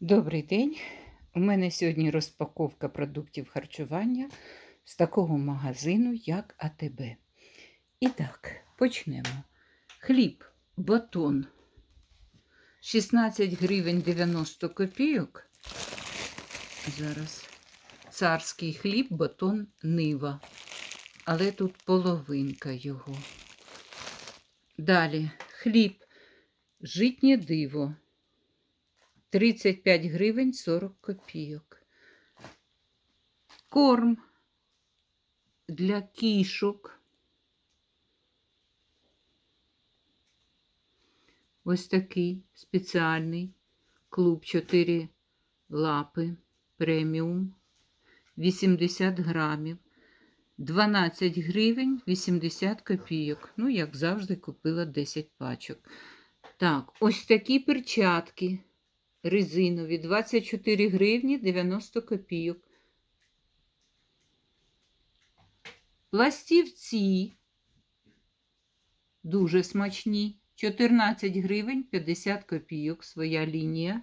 Добрий день. У мене сьогодні розпаковка продуктів харчування з такого магазину, як АТБ. І так, почнемо. Хліб, батон 16 гривень 90 копійок. Зараз царський хліб, батон нива. Але тут половинка його. Далі хліб, житнє диво. 35 гривень 40 копійок. Корм для кішок. Ось такий спеціальний клуб 4 лапи преміум 80 грамів. 12 гривень 80 копійок. Ну, як завжди, купила 10 пачок. Так, ось такі перчатки резинові 24 гривні 90 копійок. Пластівці дуже смачні. 14 гривень 50 копійок своя лінія.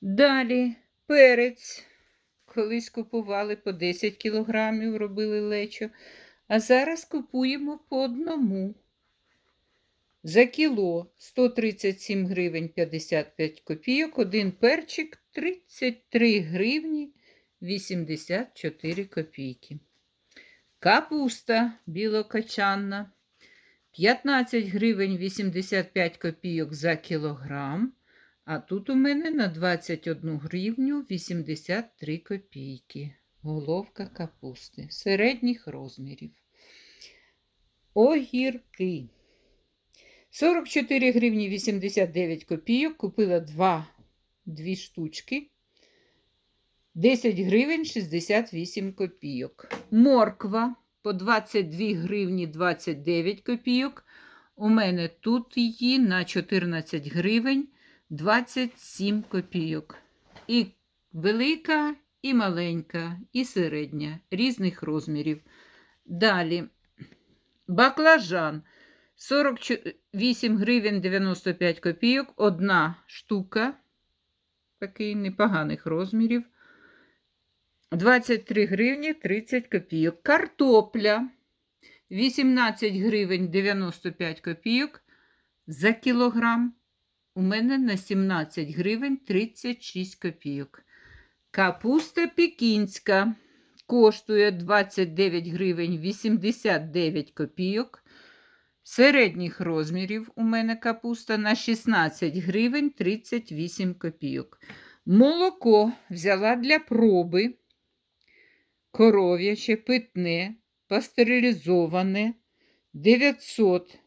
Далі перець. Колись купували по 10 кілограмів, робили лечо, а зараз купуємо по одному. За кіло 137 гривень 55 копійок, один перчик 33 гривні 84 копійки. Капуста білокачанна 15 гривень 85 копійок за кілограм. А тут у мене на 21 гривню 83 копійки. Головка капусти середніх розмірів. Огірки. 44 гривні 89 копійок. Купила 2 дві штучки. 10 гривень 68 копійок. Морква по 22 гривні 29 копійок. У мене тут її на 14 гривень 27 копійок. І велика, і маленька, і середня, різних розмірів. Далі баклажан 48 гривень 95 копійок. Одна штука, такий непоганих розмірів. 23 гривні 30 копійок. Картопля 18 гривень 95 копійок за кілограм. У мене на 17 гривень 36 копійок. Капуста пекінська коштує 29 гривень 89 копійок. Середніх розмірів у мене капуста на 16 гривень 38 копійок. Молоко взяла для проби. Коров'яче питне, пастерилізоване 900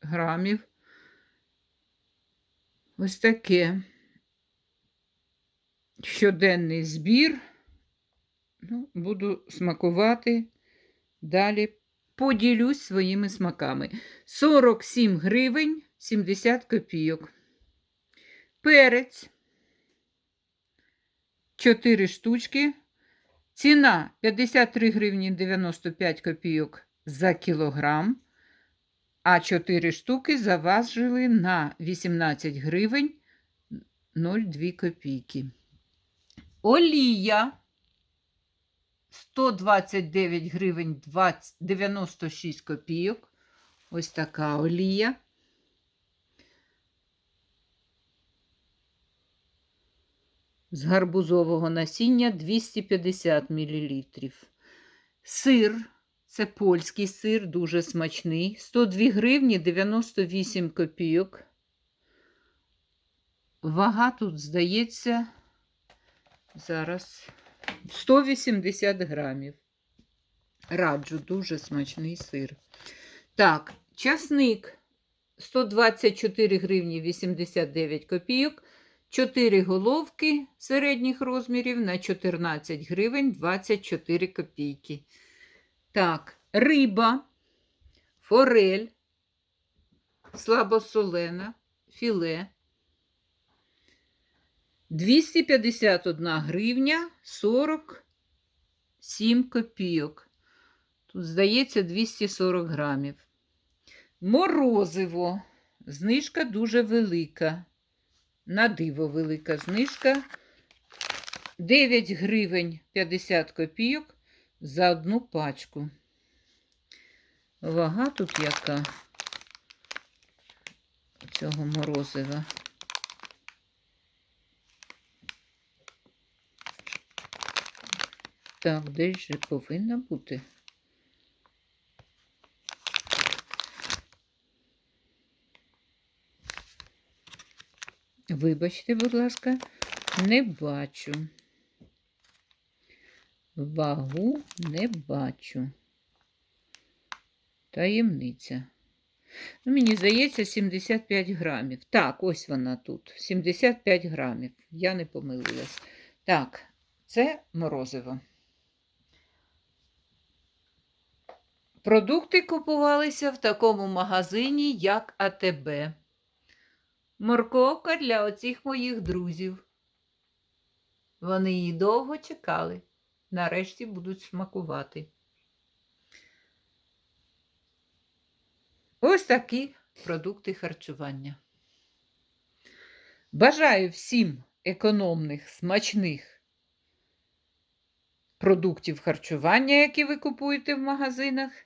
грамів. Ось таке щоденний збір. Ну, Буду смакувати. Далі поділюсь своїми смаками. 47 гривень 70 копійок. Перець. 4 штучки. Ціна 53 гривні 95 копійок за кілограм. А 4 штуки заважили на 18 гривень 0,2 копійки. Олія 129 гривень 20, 96 копійок. Ось така олія. З гарбузового насіння 250 мл. Сир це польський сир, дуже смачний. 102 гривні 98 копійок. Вага тут, здається, зараз 180 грамів. Раджу, дуже смачний сир. Так, часник 124 гривні 89 копійок. 4 головки середніх розмірів на 14 гривень 24 копійки. Так, риба, форель, слабосолена, філе. 251 гривня 47 копійок. Тут, здається, 240 грамів. Морозиво знижка дуже велика. На диво велика знижка. 9 гривень 50 копійок за одну пачку. Вага тут яка цього морозива. Так, десь же повинна бути. Вибачте, будь ласка, не бачу. Вагу не бачу. Таємниця. Ну, мені здається, 75 грамів. Так, ось вона тут. 75 грамів. Я не помилилась. Так, це морозиво. Продукти купувалися в такому магазині, як АТБ. Морковка для оцих моїх друзів. Вони її довго чекали. Нарешті будуть смакувати. Ось такі продукти харчування. Бажаю всім економних, смачних продуктів харчування, які ви купуєте в магазинах.